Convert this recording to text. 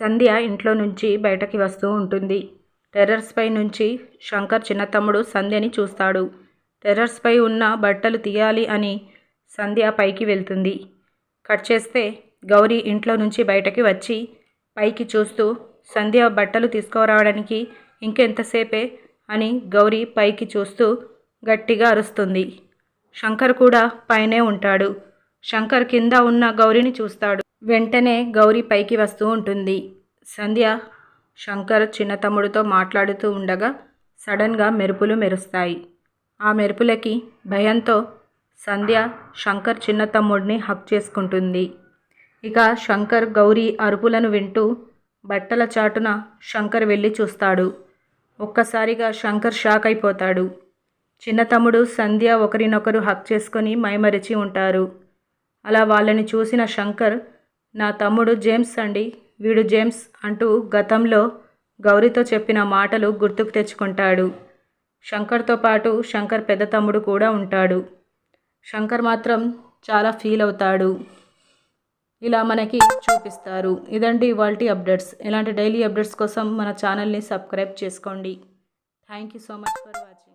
సంధ్య ఇంట్లో నుంచి బయటకి వస్తూ ఉంటుంది. టెర్రర్స్పై పై నుంచి శంకర్ చిన్న తమ్ముడు సంధ్యని చూస్తాడు. టెర్రర్స్పై పై ఉన్న బట్టలు తీయాలి అని సంధ్య పైకి వెళ్తుంది. కట్ చేస్తే గౌరీ ఇంట్లో నుంచి బయటకి వచ్చి పైకి చూస్తూ సంధ్య బట్టలు తీసుకురావడానికి ఇంకెంతసేపే అని గౌరీ పైకి చూస్తూ గట్టిగా అరుస్తుంది. శంకర్ కూడా పైనే ఉంటాడు. శంకర్ కింద ఉన్న గౌరీని చూస్తాడు. వెంటనే గౌరీ పైకి వస్తూ ఉంటుంది. సంధ్య శంకర్ చిన్న తమ్ముడితో మాట్లాడుతూ ఉండగా సడన్గా మెరుపులు మెరుస్తాయి. ఆ మెరుపులకి భయంతో సంధ్య శంకర్ చిన్న తమ్ముడిని హక్ చేసుకుంటుంది. ఇక శంకర్ గౌరీ అరుపులను వింటూ బట్టల చాటున శంకర్ వెళ్ళి చూస్తాడు. ఒక్కసారిగా శంకర్ షాక్ అయిపోతాడు. చిన్న తమ్ముడు సంధ్య ఒకరినొకరు హక్ చేసుకొని మైమరిచి ఉంటారు. అలా వాళ్ళని చూసిన శంకర్ నా తమ్ముడు జేమ్స్ అండి. వీడు జేమ్స్ అంటూ గతంలో గౌరీతో చెప్పిన మాటలు గుర్తుకు తెచ్చుకుంటాడు. శంకర్తో పాటు శంకర్ పెద్ద తమ్ముడు కూడా ఉంటాడు. శంకర్ మాత్రం చాలా ఫీల్ అవుతాడు. ఇలా మనకి చూపిస్తారు. ఇదండి ఇవాళ అప్డేట్స్. ఇలాంటి డైలీ అప్డేట్స్ కోసం మన ఛానల్ని సబ్స్క్రైబ్ చేసుకోండి. Thank you so much for watching.